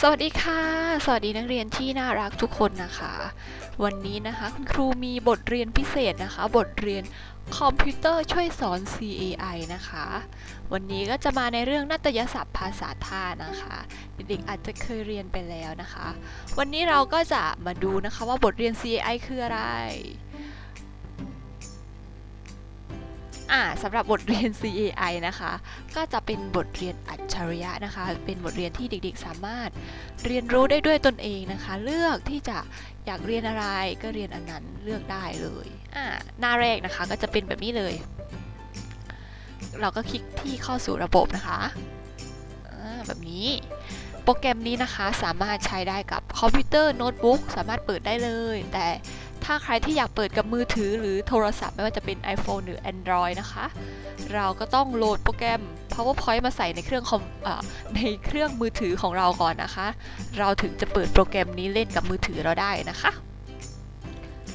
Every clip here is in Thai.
สวัสดีค่ะ สวัสดีนักเรียนที่น่ารักทุกคนนะคะ วันนี้นะคะคุณครูมีบทเรียนพิเศษนะคะ บทเรียนคอมพิวเตอร์ช่วยสอน CAI นะคะ วันนี้ก็จะมาในเรื่องนาฏยศัพท์ภาษาท่านะคะ เด็กๆอาจจะเคยเรียนไปแล้วนะคะ วันนี้เราก็จะมาดูนะคะว่าบทเรียน CAI คืออะไร อ่าสำหรับบทเรียน CAI นะคะ ก็จะเป็นบทเรียนอัจฉริยะนะคะ เป็นบทเรียนที่เด็กๆ สามารถเรียนรู้ได้ด้วยตนเองนะคะ เลือกที่จะอยากเรียนอะไรก็เรียนอันนั้นเลือกได้เลยอ่าหน้าแรกนะคะก็จะเป็นแบบนี้เลย เราก็คลิกที่เข้าสู่ระบบนะคะแบบนี้โปรแกรมนี้นะคะสามารถใช้ได้กับคอมพิวเตอร์โน้ตบุ๊กสามารถเปิดได้เลย แต่ ถ้าใครที่อยากเปิดกับมือถือหรือโทรศัพท์ไม่ว่าจะเป็น iPhone หรือ Android นะคะ เราก็ต้องโหลดโปรแกรม PowerPoint มาใส่ในเครื่องคอมในเครื่องมือถือของเราก่อนนะคะ เราถึงจะเปิดโปรแกรมนี้เล่นกับมือถือเราได้นะคะ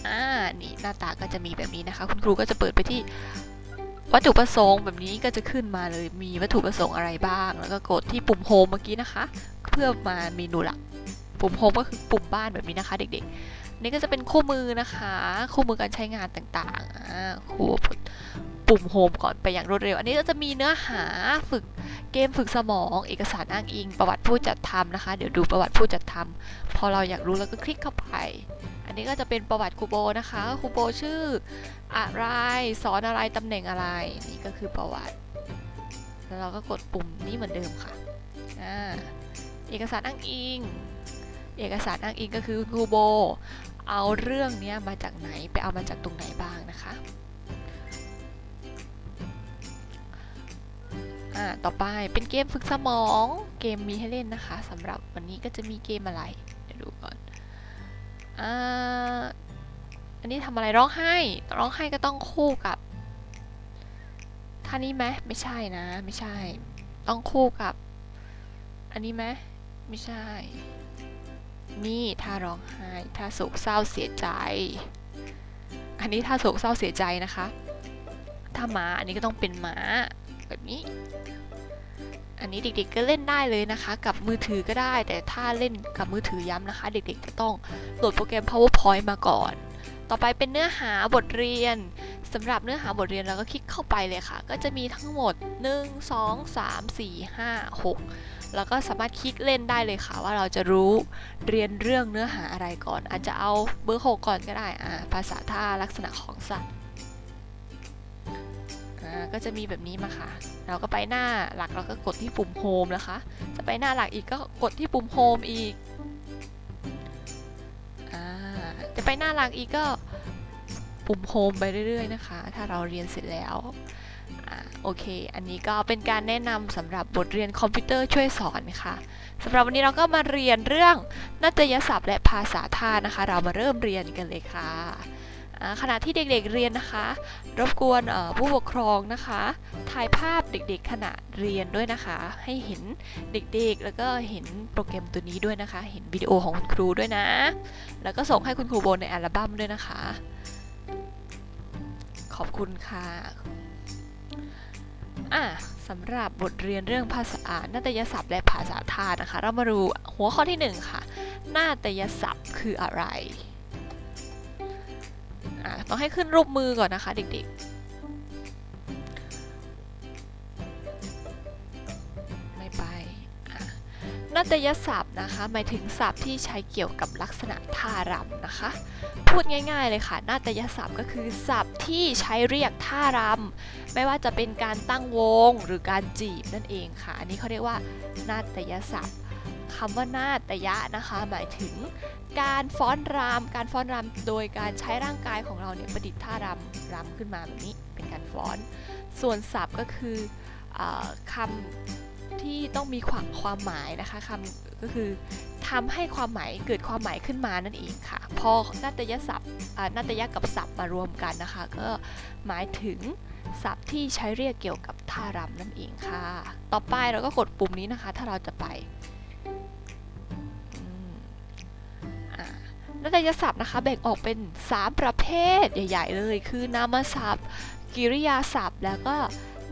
อ่านี่หน้าตาก็จะมีแบบนี้นะคะ คุณครูก็จะเปิดไปที่วัตถุประสงค์แบบนี้ก็จะขึ้นมาเลยมีวัตถุประสงค์อะไรบ้าง แล้วก็กดที่ปุ่มโฮมเมื่อกี้นะคะ เพื่อมาเมนูหลัก ปุ่มโฮมก็คือปุ่มบ้านแบบนี้นะคะ เด็กๆ นี่ก็จะเป็นคู่มือนะคะ คู่มือการใช้งานต่างๆคู่ปุ่มโฮมก่อนไปอย่างรวดเร็ว อันนี้ก็จะมีเนื้อหาฝึกเกมฝึกสมอง เอกสารอ้างอิง ประวัติผู้จัดทำนะคะ เดี๋ยวดูประวัติผู้จัดทำพอเราอยากรู้แล้วก็คลิกเข้าไป อันนี้ก็จะเป็นประวัติครูโบนะคะครูโบชื่ออะไรสอนอะไรตำแหน่งอะไร นี่ก็คือประวัติ แล้วเราก็กดปุ่มนี้เหมือนเดิมค่ะอ่าเอกสารอ้างอิง เอกสารอ้างอิงก็คือครูโบ เอาเรื่องนี้มาจากไหนไปเอามาจากตรงไหนบ้างนะคะอ่าต่อไปเป็นเกมฝึกสมองเกมมีให้เล่นนะคะสำหรับวันนี้ก็จะมีเกมอะไรเดี๋ยวดูก่อนอ่าอันนี้ทำอะไรร้องไห้ร้องไห้ก็ต้องคู่กับท่านี้ไหมไม่ใช่นะ ไม่ใช่ ต้องคู่กับ อันนี้ไหมไม่ใช่ นี่ถ้าร้องไห้ ถ้าโศกเศร้าเสียใจ อันนี้ถ้าโศกเศร้าเสียใจนะคะ ถ้าหมาอันนี้ก็ต้องเป็นหมาแบบนี้ อันนี้เด็กๆก็เล่นได้เลยนะคะ กับมือถือก็ได้ แต่ถ้าเล่นกับมือถือย้ำนะคะ เด็กๆจะต้องโหลดโปรแกรม PowerPoint มาก่อน ต่อไปเป็นเนื้อหาบทเรียนสำหรับเนื้อหาบทเรียนเราก็คลิกเข้าไปเลยค่ะ ก็จะมีทั้งหมด 1 2 3 4 5 6 แล้วก็สามารถคลิกเล่นได้เลยค่ะ ว่าเราจะรู้เรียนเรื่องเนื้อหาอะไรก่อน อาจจะเอาเบอร์ 6 ก่อนก็ได้อ่าภาษาท่าลักษณะของสัตว์ก็จะมีแบบนี้มาค่ะ เราก็ไปหน้าหลักเราก็กดที่ปุ่มโฮมนะคะ จะไปหน้าหลักอีกก็กดที่ปุ่มโฮมอีก จะไปหน้าหลักอีกก็ปุ่มโฮมไปเรื่อยๆนะคะ ถ้าเราเรียนเสร็จแล้วอโอเค อันนี้ก็เป็นการแนะนำสำหรับบทเรียนคอมพิวเตอร์ช่วยสอนค่ะสำหรับวันนี้เราก็มาเรียนเรื่องนาฏยศัพท์และภาษาท่านะคะ เรามาเริ่มเรียนกันเลยค่ะอ่า ขณะที่เด็กๆเรียนนะคะ รบกวนผู้ปกครองนะคะ ถ่ายภาพเด็กๆขณะเรียนด้วยนะคะ ให้เห็นเด็กๆ แล้วก็เห็นโปรแกรมตัวนี้ด้วยนะคะ เห็นวิดีโอของคุณครูด้วยนะ แล้วก็ส่งให้คุณครูโบนในอัลบั้มด้วยนะคะ ขอบคุณค่ะอะสำหรับบทเรียนเรื่องภาษานาฏยศัพท์และภาษาท่านะคะ เรามาดูหัวข้อที่หนึ่งค่ะนาฏยศัพท์คืออะไร ต้องให้ขึ้นรูปมือก่อนนะคะ เด็กๆ ไม่ไปนาฏยศัพท์นะคะ หมายถึงศัพท์ที่ใช้เกี่ยวกับลักษณะท่ารำนะคะ พูดง่ายๆเลยค่ะนาฏยศัพท์ก็คือศัพท์ที่ใช้เรียกท่ารำไม่ว่าจะเป็นการตั้งวงหรือการจีบนั่นเองค่ะ อันนี้เขาเรียกว่านาฏยศัพท์ คำว่านาฏยะนะคะ หมายถึงการฟ้อนรำการฟ้อนรำโดยการใช้ร่างกายของเราเนี่ยประดิษฐ์ท่ารำรำขึ้นมาแบบนี้เป็นการฟ้อน ส่วนศัพท์ก็คืออคำที่ต้องมีความความหมายนะคะคำก็คือทำให้ความหมายเกิดความหมายขึ้นมานั่นเองค่ะ พอนาฏยศัพท์นาฏยะกับศัพท์มารวมกันนะคะ ก็หมายถึงศัพท์ที่ใช้เรียกเกี่ยวกับท่ารำนั่นเองค่ะ ต่อไปเราก็กดปุ่มนี้นะคะ ถ้าเราจะไป นายศัพท์นะคะแบ่งออกเป็น 3 ประเภทใหญ่ ๆ เลย คือนามศัพท์ กิริยาศัพท์ แล้วก็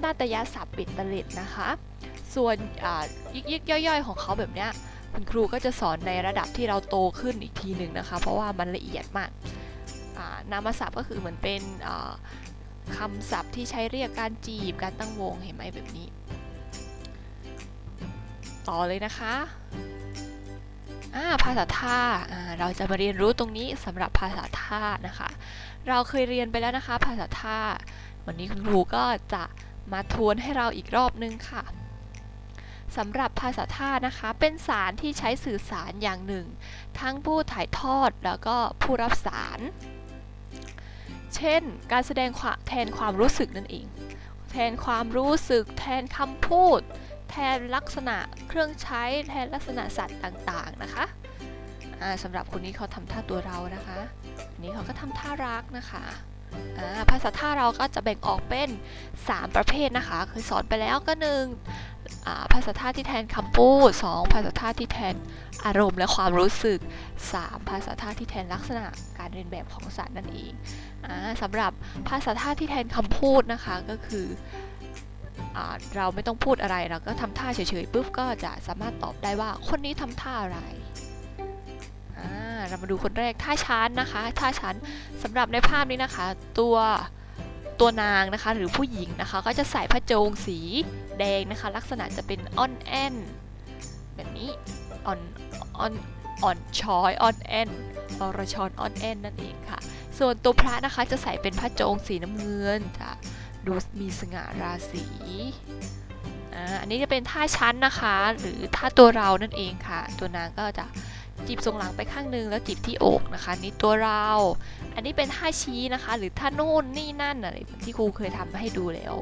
นาฏยศัพท์เบ็ดเตล็ดนะคะ ส่วนยิกๆย่อยๆ ของเขาแบบเนี้ยคุณครูก็จะสอนในระดับที่เราโตขึ้นอีกทีหนึ่งนะคะ เพราะว่ามันละเอียดมากนามศัพท์ก็คือเหมือนเป็นคำศัพท์ที่ใช้เรียกการจีบการตั้งวงเห็นไหมแบบนี้ ต่อเลยนะคะ ภาษาท่าเราจะมาเรียนรู้ตรงนี้สำหรับภาษาท่านะคะ เราเคยเรียนไปแล้วนะคะ ภาษาท่า วันนี้คุณครูก็จะมาทวนให้เราอีกรอบนึงค่ะสำหรับภาษาท่านะคะ เป็นสารที่ใช้สื่อสารอย่างหนึ่ง ทั้งผู้ถ่ายทอดแล้วก็ผู้รับสาร เช่น การแสดงแทนความรู้สึกนั่นเอง แทนความรู้สึก แทนคำพูด แทนลักษณะเครื่องใช้แทนลักษณะสัตว์ต่างๆนะคะสำหรับคนนี้เขาทำท่าตัวเรานะคะนนี้เขาก็ทำท่ารักนะคะภาษาท่าเราก็จะแบ่งออกเป็น 3 ประเภทนะคะเคยสอนไปแล้วก็หนึ่งภาษาท่าที่แทนคำพูด 2 ภาษาท่าที่แทนอารมณ์และความรู้สึก 3 ภาษาท่าที่แทนลักษณะการเรียนแบบของสัตว์นั่นเองอสำหรับภาษาท่าที่แทนคำพูดนะคะก็คือ เราไม่ต้องพูดอะไรเราก็ทำท่าเฉยๆปุ๊บก็จะสามารถตอบได้ว่าคนนี้ทำท่าอะไรเรามาดูคนแรกท่าชั้นนะคะท่าชั้นสำหรับในภาพนี้นะคะ ตัวตัวนางนะคะหรือผู้หญิงนะคะ ก็จะใส่ผ้าโจงสีแดงนะคะ ลักษณะจะเป็นอ่อนแอนแบบนี้อ่อนอ่อนอ่อนช้อยอ่อนแอนอรชรอ่อนแอนนั่นเองค่ะ ส่วนตัวพระนะคะจะใส่เป็นผ้าโจงสีน้ำเงินจะ ดูมีสง่าราศีอันนี้จะเป็นท่าชั้นนะคะ หรือท่าตัวเรานั่นเองค่ะ ตัวนางก็จะจีบทรงหลังไปข้างนึงแล้วจีบที่อกนะคะนี่ตัวเรา อันนี้เป็นท่าชี้นะคะ หรือท่าโน่นนี่นั่นอะไรที่ครูเคยทำให้ดูแล้ว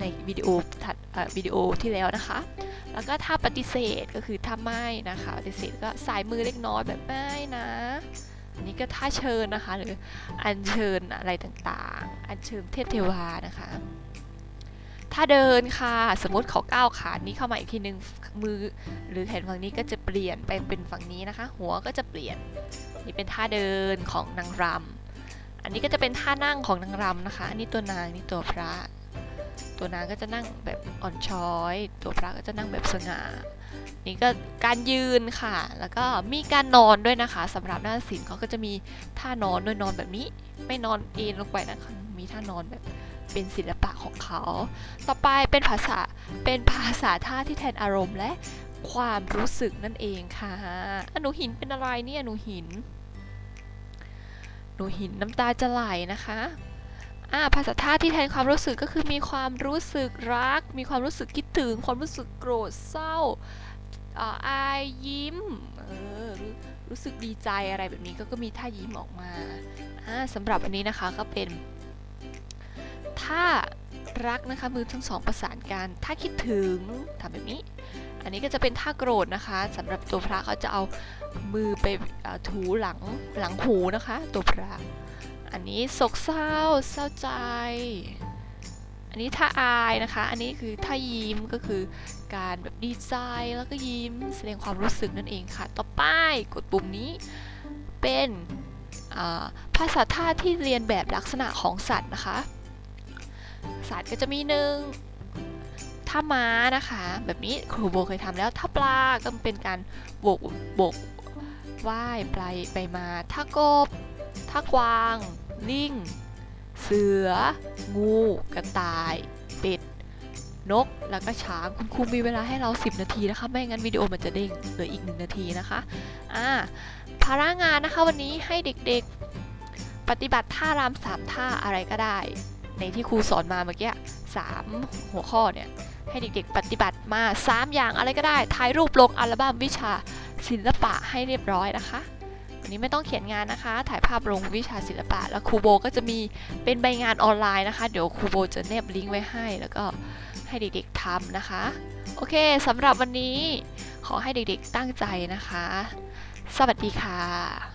ในวิดีโอถัดวิดีโอที่แล้วนะคะ แล้วก็ท่าปฏิเสธก็คือท่าไม่นะคะ ปฏิเสธก็สายมือเล็กน้อยแบบไม่นะ อันนี้ก็ท่าเชิญนะคะ หรืออัญเชิญอะไรต่างๆ อัญเชิญเทพเทวานะคะท่าเดินค่ะ สมมติเขาก้าวขานี้เข้ามาอีกทีหนึ่งมือ หรือแขนฝั่งนี้ก็จะเปลี่ยนไปเป็นฝั่งนี้นะคะ หัวก็จะเปลี่ยนนี่เป็นท่าเดินของนางรำอันนี้ก็จะเป็นท่านั่งของนางรำนะคะ อันนี้ตัวนางนี่ตัวพระ ตัวนางก็จะนั่งแบบอ่อนช้อย ตัวพระก็จะนั่งแบบสง่า นี่ก็การยืนค่ะ แล้วก็มีการนอนด้วยนะคะสำหรับหน้าศิลป์เขาก็จะมีท่านอนด้วยนอนแบบนี้ ไม่นอนเอนลงไปนะคะมีท่านอนแบบเป็นศิลปะของเขา ต่อไปเป็นภาษาเป็นภาษาท่าที่แทนอารมณ์และความรู้สึกนั่นเองค่ะหนูหินเป็นอะไรเนี่ยหนูหิน หนูหินน้ำตาจะไหลนะคะ อ่าภาษาท่าที่แทนความรู้สึกก็คือมีความรู้สึกรัก มีความรู้สึกคิดถึง ความรู้สึกโกรธเศร้าอายยิ้มเออรู้รู้สึกดีใจอะไรแบบนี้ก็ก็มีท่ายิ้มออกมาอ่าสำหรับอันนี้นะคะก็เป็นท่ารักนะคะมือทั้งสองประสานกันถ้าคิดถึงทำแบบนี้ อันนี้ก็จะเป็นท่าโกรธนะคะสำหรับตัวพระเขาจะเอามือไปอถูหลังหลังหูนะคะ ตัวพระ อันนี้โศกเศร้า เศร้าใจ อันนี้ท่าอายนะคะ อันนี้คือท่ายิ้มก็คือการแบบดีใจแล้วก็ยิ้มแสดงความรู้สึกนั่นเองค่ะ ต่อไปกดปุ่มนี้เป็นภาษาท่าที่เรียนแบบลักษณะของสัตว์นะคะ สัตว์ก็จะมีหนึ่งถ้าม้านะคะ แบบนี้ครูโบเคยทำแล้วถ้าปลาก็เป็นการโบกโบกว่ายไปไปมาถ้ากบถ้ากวาง ลิงเสือ งู กระต่าย เป็ด นก แล้วก็ช้าง คุณครูมีเวลาให้เรา 10 นาทีนะคะ ไม่งั้นวิดีโอมันจะเด้งเหลืออีก 1 นาทีนะคะ อ่า ภาระงานนะคะวันนี้ให้เด็กๆ ปฏิบัติท่ารำสามท่าอะไรก็ได้ ในที่ครูสอนมาเมื่อกี้สามหัวข้อเนี่ย ให้เด็กๆ ปฏิบัติมา 3 อย่างอะไรก็ได้ ถ่ายรูปลงอัลบั้มวิชาศิลปะให้เรียบร้อยนะคะ วันนี้ไม่ต้องเขียนงานนะคะ ถ่ายภาพลงวิชาศิลปะ แล้วครูโบก็จะมีเป็นใบงานออนไลน์นะคะ เดี๋ยวครูโบจะแนบลิงก์ไว้ให้ แล้วก็ให้เด็กๆทำนะคะ โอเคสำหรับวันนี้ขอให้เด็กๆตั้งใจนะคะ สวัสดีค่ะ